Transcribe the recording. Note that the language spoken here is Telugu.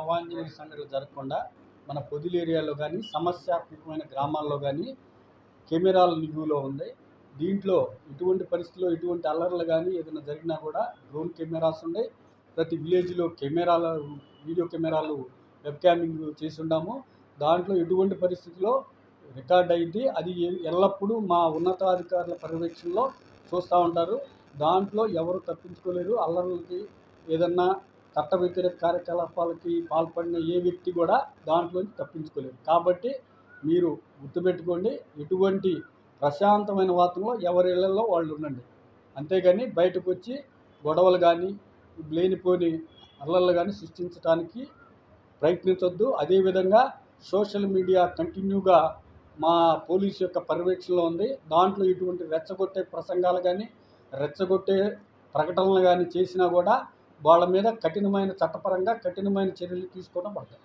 అవాంఛనీయ సంఘటనలు జరగకుండా మన పొదులు ఏరియాలో కానీ సమస్యాత్మకమైన గ్రామాల్లో కానీ కెమెరాల నిగువలో ఉంది దీంట్లో ఎటువంటి పరిస్థితుల్లో ఎటువంటి అల్లర్లు కానీ ఏదైనా జరిగినా కూడా డ్రోన్ కెమెరాస్ ఉన్నాయి. ప్రతి విలేజ్లో కెమెరాల వీడియో కెమెరాలు వెబ్ క్యామింగ్ చేసి దాంట్లో ఎటువంటి పరిస్థితుల్లో రికార్డ్ అయింది అది ఎల్లప్పుడూ మా ఉన్నతాధికారుల పర్యవేక్షణలో చూస్తూ ఉంటారు. దాంట్లో ఎవరు తప్పించుకోలేరు అల్లర్లకి ఏదన్నా చట్ట వ్యతిరేక కార్యకలాపాలకి పాల్పడిన ఏ వ్యక్తి కూడా దాంట్లోంచి తప్పించుకోలేరు కాబట్టి మీరు గుర్తుపెట్టుకోండి ఎటువంటి ప్రశాంతమైన వాతావరణంలో ఎవరి ఇళ్ళలో వాళ్ళు ఉండండి. అంతేగాని బయటకు వచ్చి గొడవలు కానీ లేనిపోని అల్లర్లు కానీ సృష్టించడానికి ప్రయత్నించొద్దు. అదేవిధంగా సోషల్ మీడియా కంటిన్యూగా మా పోలీస్ యొక్క పర్యవేక్షణలో ఉంది. దాంట్లో ఇటువంటి రెచ్చగొట్టే ప్రసంగాలు కానీ రెచ్చగొట్టే ప్రకటనలు కానీ చేసినా కూడా వాళ్ళ మీద కఠినమైన చట్టపరంగా కఠినమైన చర్యలు తీసుకోవడం పడతాయి